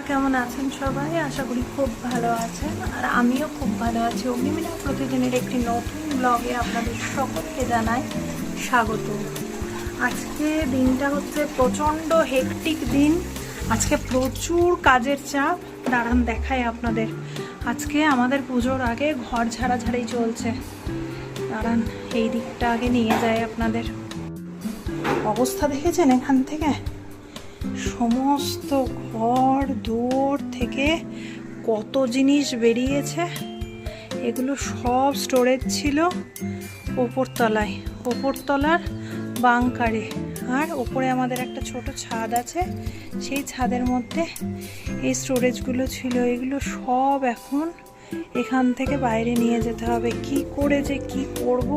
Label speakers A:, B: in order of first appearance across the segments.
A: কেমন আছেন সবাই? আশা করি খুব ভালো আছেন। আর আমিও খুব ভালো আছি। অগ্নিমিনা প্রতিদিনের একটি নতুন ব্লগে আপনাদের সকলকে জানাই স্বাগত। আজকে দিনটা হচ্ছে প্রচণ্ড হেকটিক দিন। আজকে প্রচুর কাজের চাপ। দাঁড়ান দেখায় আপনাদের। আজকে আমাদের পুজোর আগে ঘর ঝাড়াঝাড়ি চলছে। দাঁড়ান, এই দিকটা আগে নিয়ে যায় আপনাদের। অবস্থা দেখেছেন এখান থেকে? সমস্ত ঘর দৌড় থেকে কত জিনিস বেরিয়েছে? এগুলো সব স্টোরেজ ছিল ওপরতলায়। ওপরতলার বাংকারে। আর ওপরে আমাদের একটা ছোট ছাদ আছে। সেই ছাদের মধ্যে এই স্টোরেজগুলো ছিল। এগুলো সব এখন এখান থেকে বাইরে নিয়ে যেতে হবে। কি করে যে কি করব?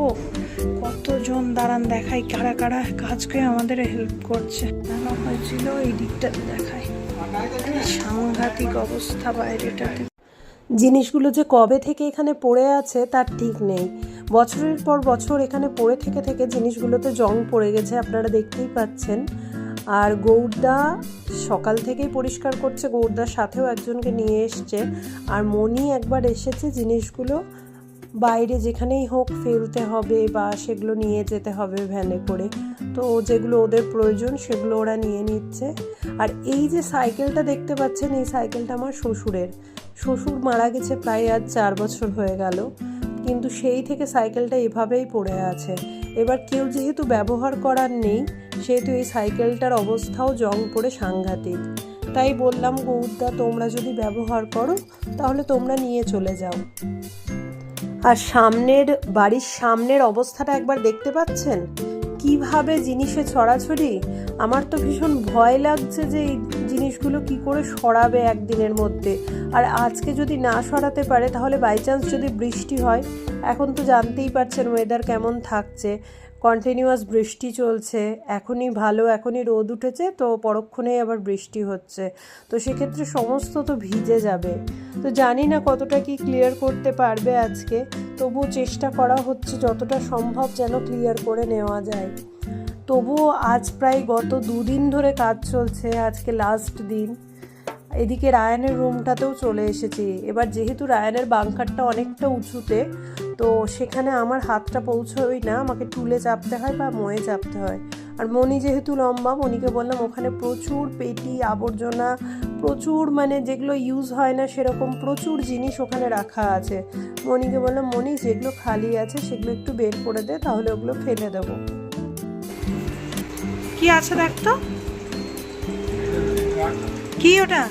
A: কতজন দাঁড়ান দেখাই, কারা কারা কাজকে আমাদের হেল্প করছে। জানা হয়েছিল, এই দিকটা দেখায় সাংঘাতিক অবস্থা বাইরেটাতে।
B: জিনিসগুলো যে কবে থেকে এখানে পড়ে আছে, তার ঠিক নেই। বছরের পর বছর এখানে পড়ে থেকে থেকে জিনিসগুলোতে জং পড়ে গেছে, আপনারা দেখতেই পাচ্ছেন। আর গৌরদা সকাল থেকেই পরিষ্কার করছে। গৌরদার সাথেও একজনকে নিয়ে এসছে। আর মনি একবার এসেছে জিনিসগুলো বাইরে যেখানেই হোক ফেলতে হবে বা সেগুলো নিয়ে যেতে হবে ভ্যানে করে। তো যেগুলো ওদের প্রয়োজন সেগুলো ওরা নিয়ে নিচ্ছে। আর এই যে সাইকেলটা দেখতে পাচ্ছেন, এই সাইকেলটা আমার শ্বশুরের। শ্বশুর মারা গেছে প্রায় আজ চার বছর হয়ে গেল। কিন্তু সেই থেকে সাইকেলটা এভাবেই পড়ে আছে। এবার কেউ যেহেতু ব্যবহার করার নেই, সেহেতু এই সাইকেলটার অবস্থাও জং পড়ে সাংঘাতিক। তাই বললাম, গৌরদা, তোমরা যদি ব্যবহার করো, তাহলে তোমরা নিয়ে চলে যাও। আর সামনের, বাড়ির সামনের অবস্থাটা একবার দেখতে পাচ্ছেন? কীভাবে জিনিসে ছড়াছড়ি? আমার তো ভীষণ ভয় লাগছে যে এই জিনিসগুলো কি করে সরাবে একদিনের মধ্যে? আর আজকে যদি না সরাতে পারে, তাহলে বাই চান্স যদি বৃষ্টি হয়, এখন তো জানতেই পারছেন ওয়েদার কেমন থাকছে। কন্টিনিউয়াস বৃষ্টি চলছে, এখনই ভালো, এখনই রোদ উঠেছে, তো পরক্ষণেই আবার বৃষ্টি হচ্ছে। তো সেক্ষেত্রে সমস্ত তো ভিজে যাবে। তো জানি না কতটা কি ক্লিয়ার করতে পারবে আজকে, তবুও চেষ্টা করা হচ্ছে যতটা সম্ভব যেন ক্লিয়ার করে নেওয়া যায়। তবুও আজ প্রায় গত দুদিন ধরে কাজ চলছে, আজকে লাস্ট দিন। এদিকে রায়ানের রুমটাতেও চলে এসেছি। এবার যেহেতু রায়ানের বাংকারটা অনেকটা উঁচুতে, তো সেখানে আমার হাতটা পৌঁছবেই না, আমাকে টুলে চাপতে হয় বা ময়ে চাপতে হয়। আর মনি যেহেতু লম্বা, মনিকে বললাম ওখানে প্রচুর পেটি, আবর্জনা, প্রচুর মানে যেগুলো ইউজ হয় না সেরকম প্রচুর জিনিস ওখানে রাখা আছে। মনিকে বললাম, মনি, যেগুলো খালি আছে সেগুলো একটু বের করে দে, তাহলে ওগুলো ফেলে দেবো।
A: কি আছে দেখ তো কি ওটা?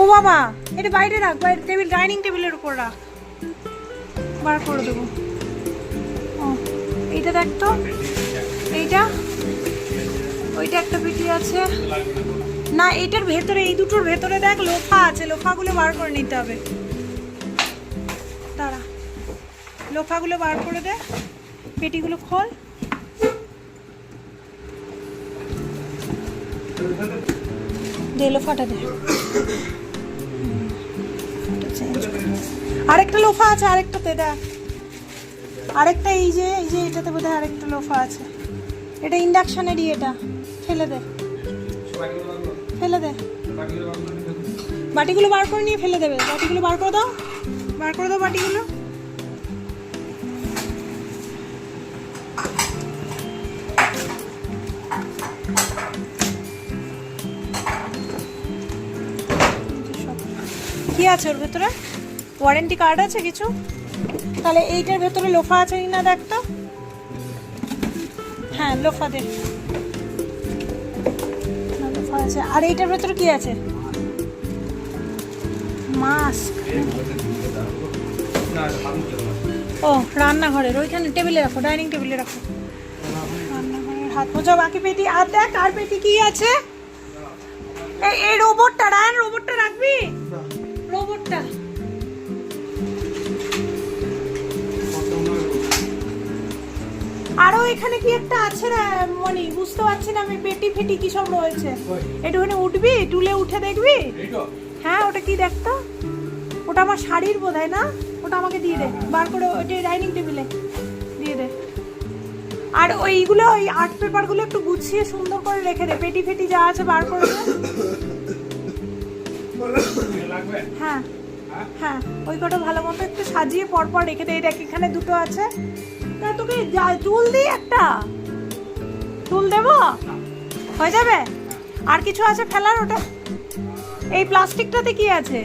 A: ও বাবা, এটা বাইরে রাখ, বাইরে টেবিল, ডাইনিং টেবিলের উপর রাখ। বার করে দেবো। ও, এইটা দেখ তো এইটা? ওইটা একটা পেটি আছে। না, এটার ভেতরে, এই দুটোর ভেতরে দেখ, লোফা আছে। লোফাগুলো বার করে নিতে হবে। দাঁড়া। লোফাগুলো বার করে দে। পেটিগুলো খোল। দে লোফাটা দে। দে। আরেকটা লোফা আছে আরেকটাতে দেখ। আরেকটা এই যে এই যে এটাতে বোধহয় আরেকটা লোফা আছে। এটা ইন্ডাকশনেরই এটা। ফেলে দে। ফেলে দে। বাটিগুলো বার করে নিয়ে ফেলে দেবে। বাটিগুলো বার করে দাও। বার করে দাও বাটিগুলো। আছে ওর ভেতরে? ওয়ারেন্টি কার্ড আছে কিছু? তাহলে এইটার ভেতরে লোফা আছে কি না দেখ তো। হ্যাঁ লোফা দে। লোফা আছে। আর এইটার ভেতরে কি আছে? মাস্ক ও, রান্নাঘরের। ওইখানে টেবিলে রাখো, ডাইনিং টেবিলে রাখো। রান্নাঘরের হাত মোজা, বাকি পেটি। আর দেখ, আর পেটি কি আছে? এই এই রোবটটা রায়ন রোবটটা রাখবি? রোবটটা। আরও এখানে কি একটা আছে রে মনি? বুঝতে পারছি না আমি পেটি ফেটি কি সব রয়েছে? একটুখানি উঠবি? টুলে উঠে দেখবি? হ্যাঁ ওটা কি দেখতো? ওটা আমার শাড়ির বোধ হয় না? ওটা আমাকে দিয়ে দে। বার করে ওইটা ডাইনিং টেবিলে দিয়ে দে। আর ওইগুলো ওই আর্ট পেপারগুলো একটু গুছিয়ে সুন্দর করে রেখে দে। পেটি ফেটি যা আছে বার করে দে। হ্যাঁ। হ্যাঁ ওই কটা ভালো মতো একটু সাজিয়ে পরপর রেখে দে এই দেখ এখানে দুটো আছে। তা তোকে টুল দিই একটা। টুল দেবো? হয়ে যাবে? আর কিছু আছে ফেলার ওটা? এই প্লাস্টিকটাতে কি আছে?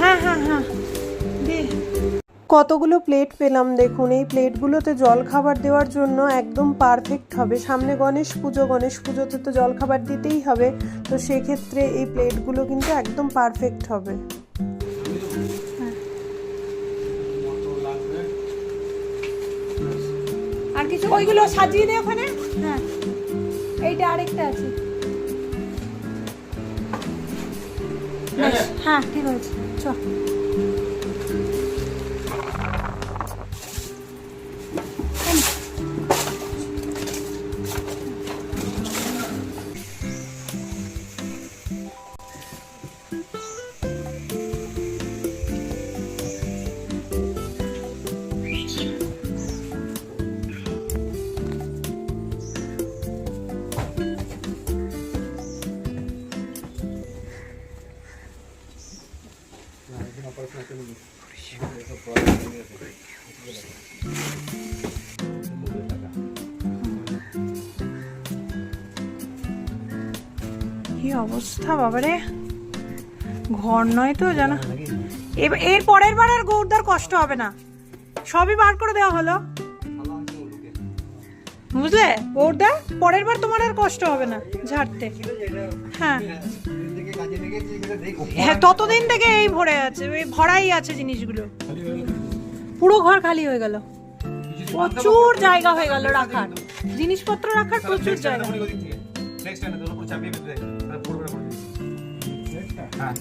A: হ্যাঁ হ্যাঁ হ্যাঁ।
B: কতগুলো প্লেট পেলাম দেখুন এই প্লেটগুলোতে জল খাবার দেওয়ার জন্য একদম পারফেক্ট হবে। সামনে গণেশ পুজো গণেশ পুজোতে তো জল খাবার দিতেই হবে তো সেক্ষেত্রে এই প্লেটগুলো কিন্তু একদম পারফেক্ট হবে।
A: আর কিছু ওইগুলো সাজিয়ে দে ওখানে। হ্যাঁ। এইটা আরেকটা আছে। হ্যাঁ ঠিক আছে। চ। কি অবস্থা বাবারে? ঘর নয় তো, জানা। এর পরের বার আর গৌরদার কষ্ট হবে না। সবই বার করে দেওয়া হলো। বুঝলে? গৌরদা পরের বার তোমার আর কষ্ট হবে না, ঝাড়তে। হ্যাঁ। হ্যাঁ ততদিন থেকে এই ভরে আছে, এই ভরাই আছে জিনিসগুলো। পুরো ঘর খালি হয়ে গেল। প্রচুর জায়গা হয়ে গেল রাখার। জিনিসপত্র রাখার প্রচুর জায়গা।
C: হ্যাঁ।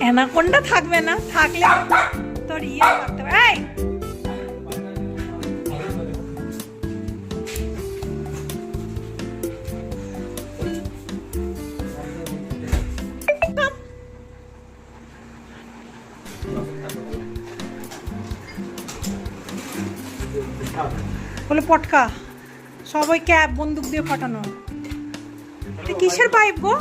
A: অ্যানাকোন্ডা থাকবে না থাকলে তোর ইয়ে করতে হবে পটকা সবাই ক্যাব বন্দুক দিয়ে ফাটানো। কিসের পাইপ গো?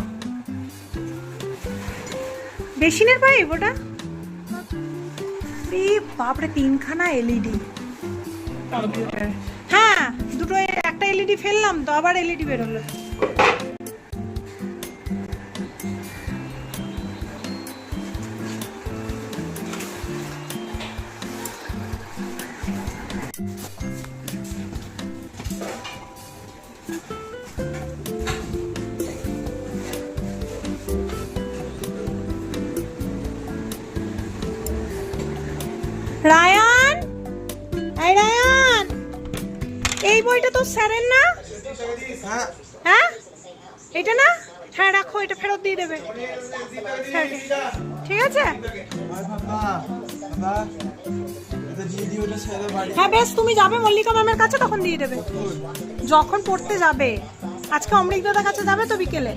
A: বেসিনের পাইপ ওটা? বাপরে, তিনখানা এলইডি কম্পিউটার হ্যাঁ দুটো, একটা এলইডি ফেললাম তো, আবার এলইডি বেরোলো। এই বইটা তো স্যারের না? হ্যাঁ? এটা না? হ্যাঁ রাখো, এটা ফেরত দিয়ে দেবে। ঠিক আছে? হ্যাঁ বেশ, তুমি যাবে মল্লিকা ম্যামের কাছে, তখন দিয়ে দেবে। যখন পড়তে যাবে। আজকে অমৃতদার কাছে যাবে তো বিকেলে?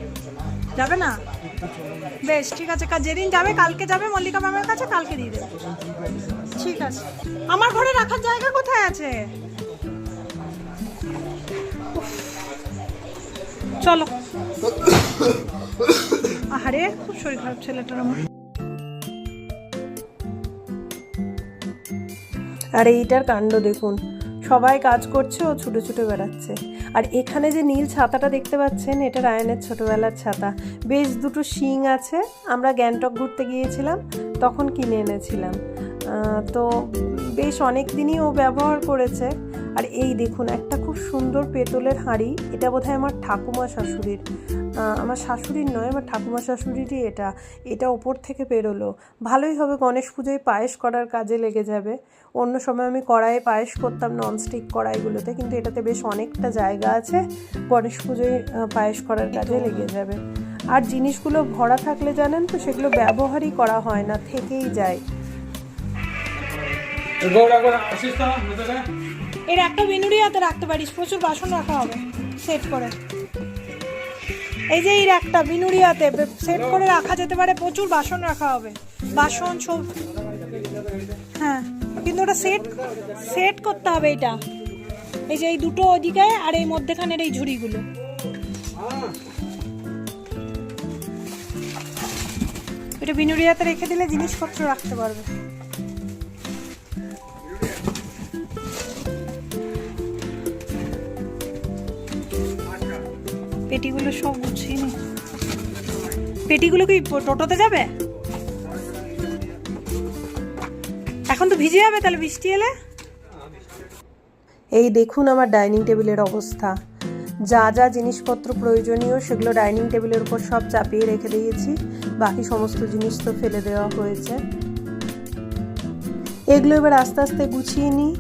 A: যাবে না? বেশ, ঠিক আছে যেদিন যাবে, কালকে যাবে মল্লিকা ম্যামের কাছে, কালকে দিয়ে দেবে। ঠিক আছে। আমার ঘরে রাখার জায়গা কোথায় আছে? চলো। আহারে, খুব শরীর খারাপ ছেলেটার আমার।
B: আর, এইটার কাণ্ড দেখুন। সবাই কাজ করছে, ও ছুটে ছুটে বেড়াচ্ছে। আর এখানে যে নীল ছাতাটা দেখতে পাচ্ছেন, এটা রায়নের ছোটোবেলার ছাতা। বেশ দুটো শিং আছে। আমরা গ্যাংটক ঘুরতে গিয়েছিলাম, তখন কিনে এনেছিলাম। তো বেশ অনেক দিনই ও ব্যবহার করেছে। আর এই দেখুন, একটা খুব সুন্দর পেতলের হাঁড়ি। এটা বোধহয় আমার ঠাকুমা শাশুড়ির। আমার শাশুড়ির নয়, আমার ঠাকুমা শাশুড়িরই এটা। এটা ওপর থেকে পেরোলো। ভালোই হবে, গণেশ পুজোয় পায়েস করার কাজে লেগে যাবে। অন্য সময় আমি কড়াইয়ে পায়েস করতাম ননস্টিক কড়াইগুলোতে, কিন্তু এটাতে বেশ অনেকটা জায়গা আছে। গণেশ পুজোয় পায়েস করার কাজে লেগে যাবে। আর জিনিসগুলো ভরা থাকলে জানেন তো, সেগুলো ব্যবহারই করা হয় না, থেকেই যায়।
A: এর একটা বেনুরি হাতে রাখতে পারিস, প্রচুর বাসন রাখা হবে সেট করে। এই যে এই একটা বিনুরিয়াতে সেট করে রাখা যেতে পারে, প্রচুর বাসন রাখা হবে। বাসন সব হ্যাঁ কিন্তু ওটা সেট সেট করতে হবে এটা। এই যে এই দুটো ওদিকে আর এই মধ্যেখানের এই ঝুড়িগুলো। এটা বিনুরিয়াতে রেখে দিলে জিনিসপত্র রাখতে পারবে। পেটিগুলো সব গুছিয়ে নি। পেটিগুলো কি টোটোতে যাবে? এখন তো ভিজে যাবে তাহলে বৃষ্টি এলে?
B: এই দেখুন আমার ডাইনিং টেবিলের অবস্থা। যা যা জিনিসপত্র প্রয়োজনীয় সেগুলো ডাইনিং টেবিলের উপর সব চাপিয়ে রেখে দিয়েছি। বাকি সমস্ত জিনিস তো ফেলে দেওয়া হয়েছে। এগুলো এবার আস্তে আস্তে গুছিয়ে নিই।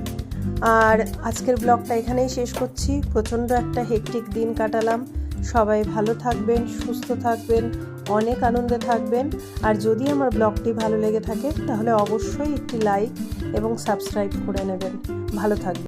B: আর আজকের ব্লগটা এখানেই শেষ করছি। প্রচণ্ড একটা হেকটিক দিন কাটালাম। সবাই ভালো থাকবেন, সুস্থ থাকবেন, অনেক আনন্দে থাকবেন। আর যদি আমার ব্লগটি ভালো লেগে থাকে, তাহলে অবশ্যই একটি লাইক এবং সাবস্ক্রাইব করে নেবেন। ভালো থাকবেন।